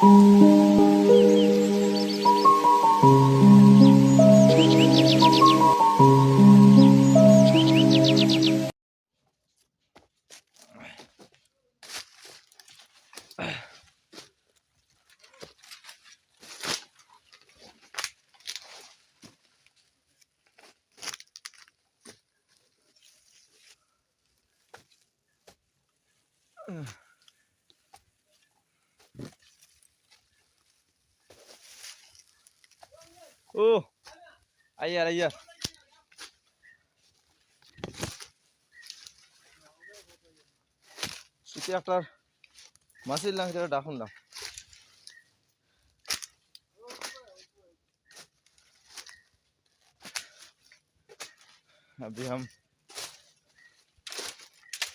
Música ও আইয়ার আইয়ার শীতে একটা মাছের লাং যেটা ডাকুন না अभी हम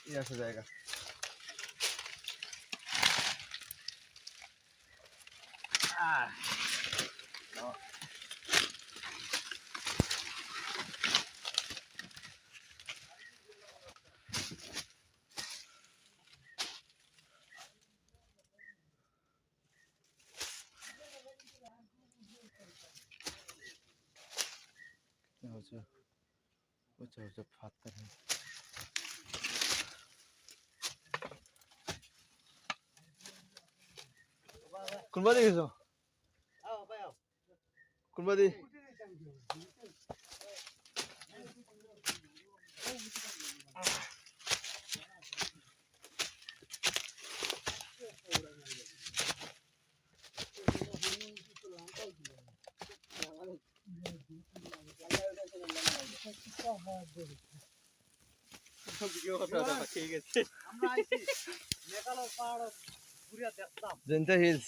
यहाँ से जाएगा Ah. কোনবা দি গেছো? কোনবা দি? জেন্টা হিলস।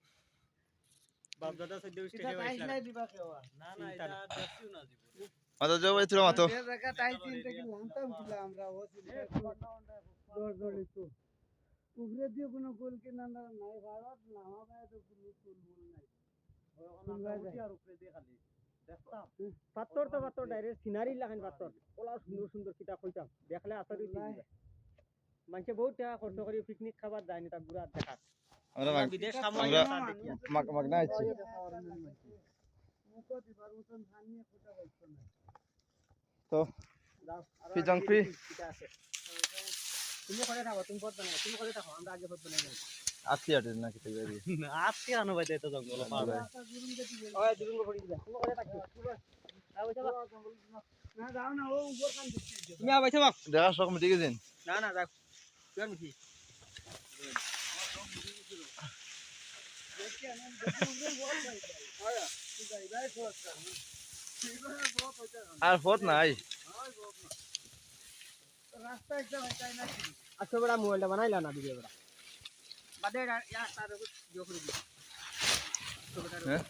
বাপদাদা সদ্য ইতাত আইসলাই দিবা কেওয়া মাতো যাও ছিল মাতো যে জায়গা তাই চিন্তা কি লামতাম ছিল আমরা ও চিন্তা দৌড় দৌড়ি তো উপরে দিয়ে কোনো গোল কিনা না নাই ভাড়াত নামা পায় তো কোনো গোল মোল নাই। পাত্তর তো পাত্তর ডাইরেক্ট সিনারি লাগান পাত্তর। ওলা সুন্দর সুন্দর কিতা কইতাম। দেখলে আসারি মানুষে বহুত টাকা খরচ করে পিকনিক খাবার যায় না তা গুড়া দেখা আমরা মাগ- বিদেশ আমরা মাগ- মাগনা আছি মুখো দিবার মতন ধানিয়ে খোঁজা পাইছো না তো ফিজং ফ্রি তুমি করে থাকো তুমি পথ বানাই তুমি করে থাকো আমরা আগে পথ বানাই যাই। আছি নাকি তাই বাড়ি? আজকে আনো ভাই তো জঙ্গল রাস্তা গুরুম গতি গেল ওই দুজন করে দিবা তুমি করে থাকো। না যাও না ও উপর কান তুমি আবাইছে বাপ দেখা মিটে গেছেন না না আর পথ নাই। আচ্ছা বড় মোবাইলটা বানাইলা না দিবে বড়? বাদে তার করে দিও হ্যাঁ?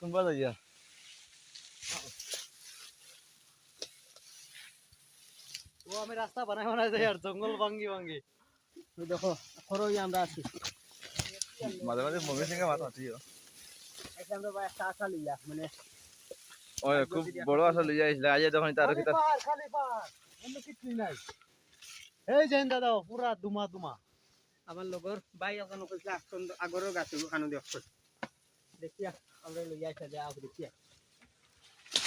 কোনবা যাইয়া ও আমি রাস্তা বানাই বানাই যাই আর জঙ্গল ভাঙ্গি ভাঙ্গি। দেখো খরই আমরা আছি। মাঝে মাঝে মমি সিংহে মাতিও লইয়া মানে ওই খুব বড় আসা লইয়া আইছিল আইয়া যখন তার নাই এই যেন দাদা পুরা দুমা দুমা আমার লগর ভাই এখন কইছে আসন আগরের গাছ খানো দিও দেখিয়া আমরা লইয়া আসা যা দেখিয়া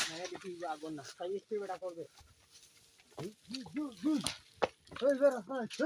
না দেখি আগুন না তাই স্ত্রী বেটা করবে ওই যে রাস্তা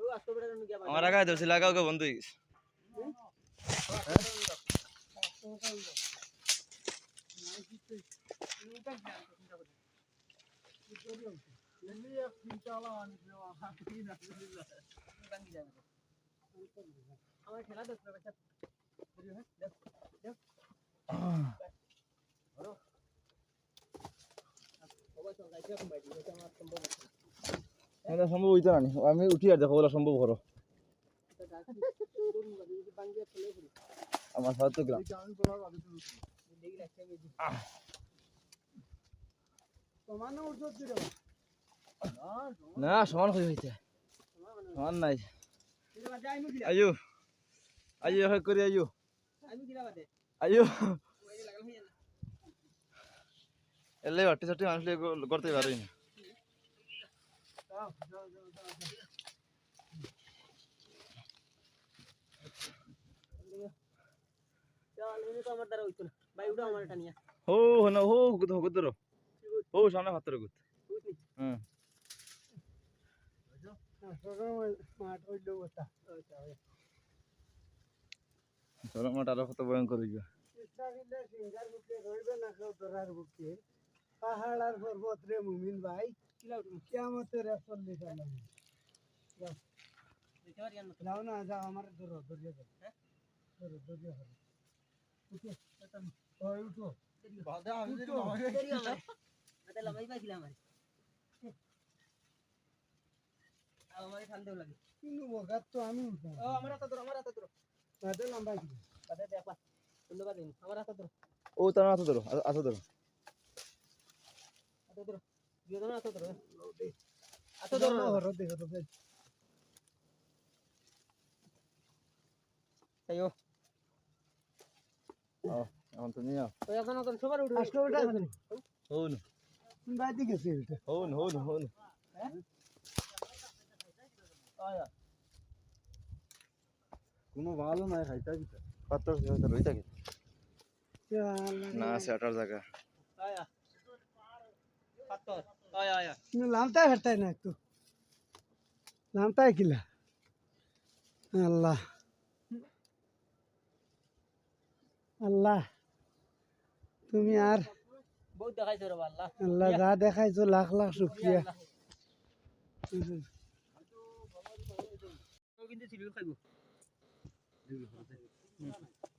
আমার ইয়ে না বাদ দেও ও আস্তে বেড়ে গিয়া আমার আগে ধরছি লাগাও গে বন্ধ। আমার খেলা দেখতে বাচ্চা এটা সম্ভব হইতো না। আমি উঠি আর দেখো, ওগুলো সম্ভব করো আমার সাথে তো দিল না, সমান হয়ে হইতে। সমান নাই। আয়ু আয়ু হয় করি আয়ু। আয়ু। এলে বাটি সাটি মানুষ করতে পারি না। হো না হো গুদ গুদ ধরো হো সামনে গুদ। হুম। মাঠ হইল ওটা চলো আমার আরও কত ভয়ঙ্কর কেউ পাহাড় আর পর্বত রে মুমিন ভাই। কেমতের পারি আর যাও। না যাও আমার ধরো ধরিয়ে দাও হ্যাঁ? ধরো ধরিয়ে ধরো। উঠো। উঠো। আমার আতে লম্বাই পাইছিলাম আমার আমার ঠান্ডা লাগে। কিন্তু বগাত তো আমি উঠলাম ও আমার হাতে ধরো আমার হাতে ধরো। তাদের লম্বা কি দেখবা ধন্যবাদ আমার হাতে ধরো। ও তার হাতে ধরো হাতে ধরো। হাতে ধরো। এখন তো নিয়ে এখন এখন সবার উঠে ওটা গেছে হউন কোনো ভালো নাই খাইতা থাকে না সেটার জায়গা না একটু লামতাই কিলা আল্লাহ আল্লাহ তুমি আর বহুত দেখাইছো রে আল্লাহ আল্লাহ যা দেখাইছো লাখ লাখ শুক্রিয়া ও কিন্তু সিরিল খাইবো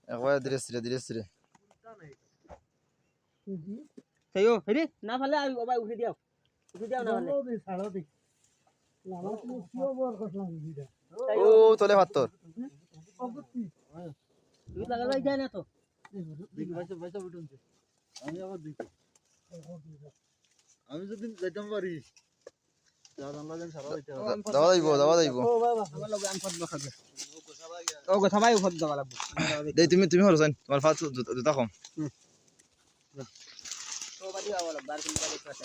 একবার ধীরে ধীরে ধীরে ধীরে তাইও হেরি না ফালে আমি ও তোলে আমি যদি যেতাম পারি দাবা যাইব দাবা। যাইব ও বাবা। আমার লগে আম ফট বখাবে ও কথা ভাই ফট দাও লাগবো দেই তুমি তুমি হরো সাইন তোমার ফাত জুতা কম। তো বাদি আওয়ালা বার কোন বাদি কাছে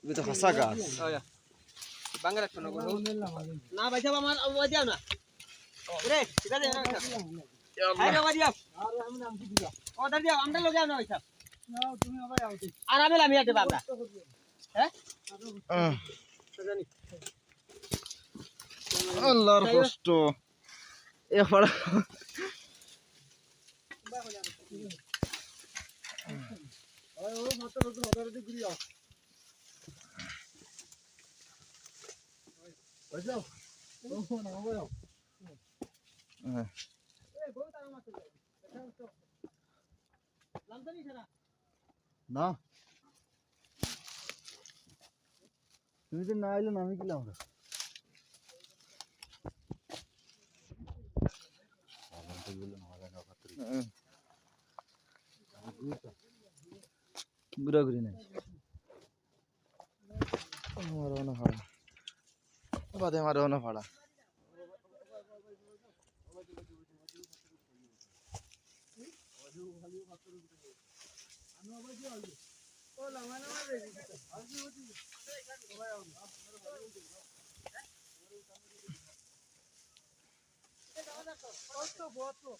তুমি তো হাসা গাছ আয়া বাংলা রাখছো না না ভাই সাহেব আমার আওয়াজ দাও না রে ঠিক আছে হাই রে বাদি আর আমি নাম কি দিবা ও দাদি দাও আমরা হ্যাঁ আল্লাহর কষ্ট এ ফড়া ওই ও মাত্র নতুন অর্ডার দিয়ে ঘুরিয়া বাইসা ও না বাবা এই বহুত আরাম আছে লামতানি ছাড়া না তো না এলে আমি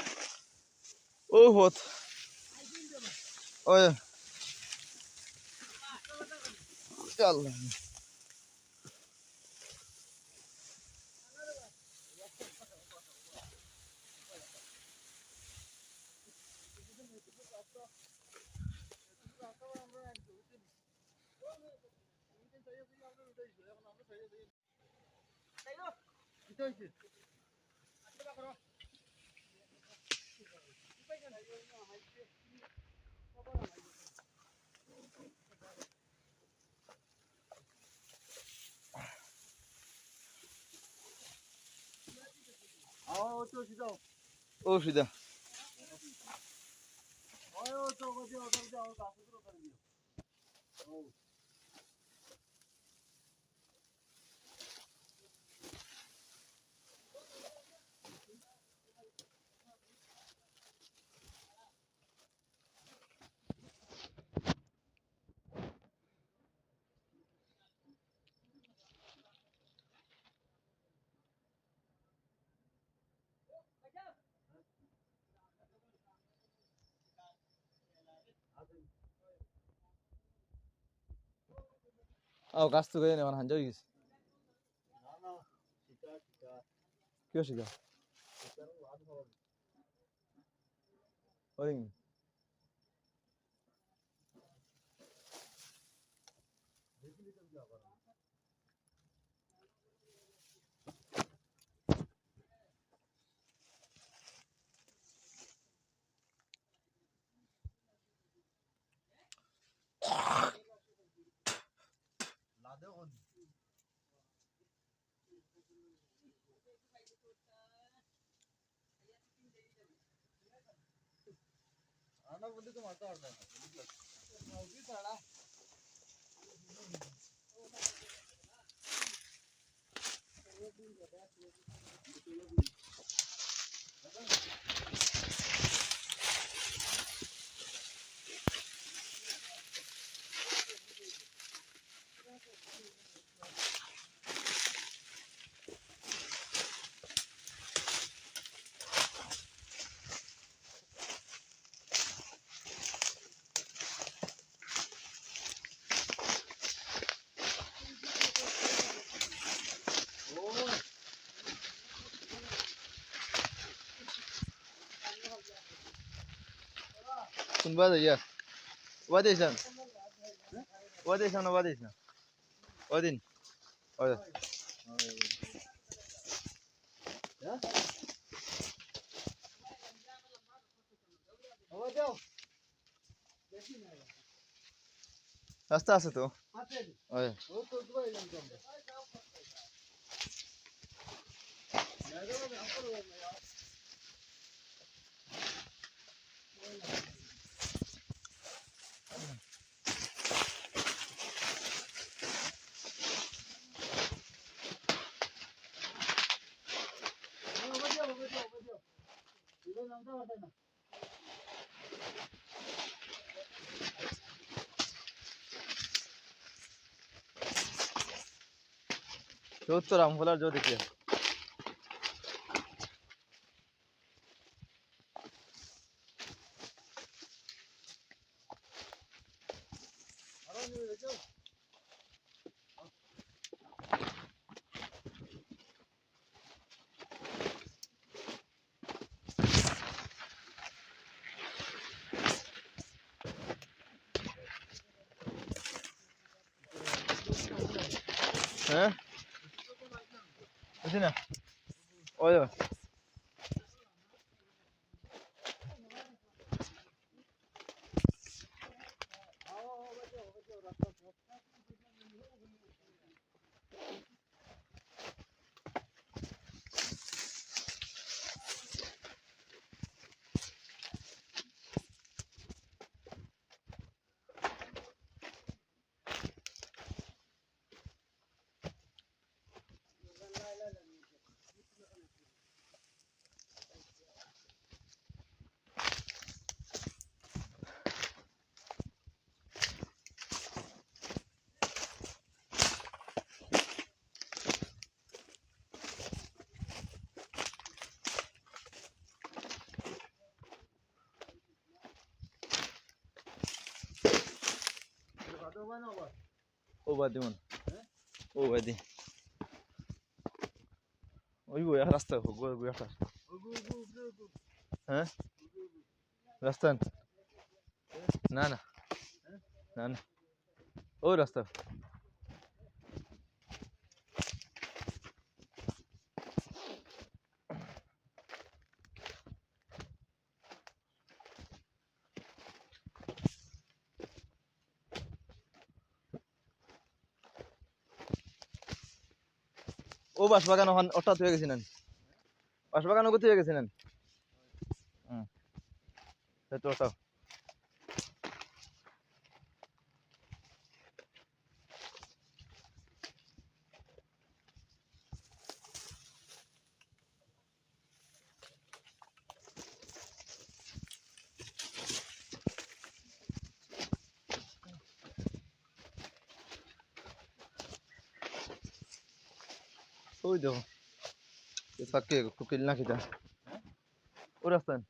কিলাম ঘুরা ঘুরি নাই মারো না ফাড়া বাদে মারো না ফাড়া ও তো ও তো ও পথ ও পথ ওই আল্লাহ ও সুদা ও গাছ তো গিয়ে নেওয়ার হাঞ্জা হয়ে গেছে কি অসুবিধা ওই কোন বাদ ইয়া ওয়াদিস না ওয়াদিস না ওয়াদিস না ওদিন ওই রাস্তা আছে তো ওই তো তো রামফলার জো দেখিয়ে হ্যাঁ বুঝি না ওই দেখো। ও বাদি মন ও বাদি ওই গো রাস্তা গো গো হ্যাঁ? রাস্তা না না। না না। ও রাস্তা। বাস বাগান ওখান তুই গেছিলেন? বাস বাগান ওকে তুই গেছিলেন? হুম। তো দেখো ফাঁকে কুকিল না খিতা ও রাস্তান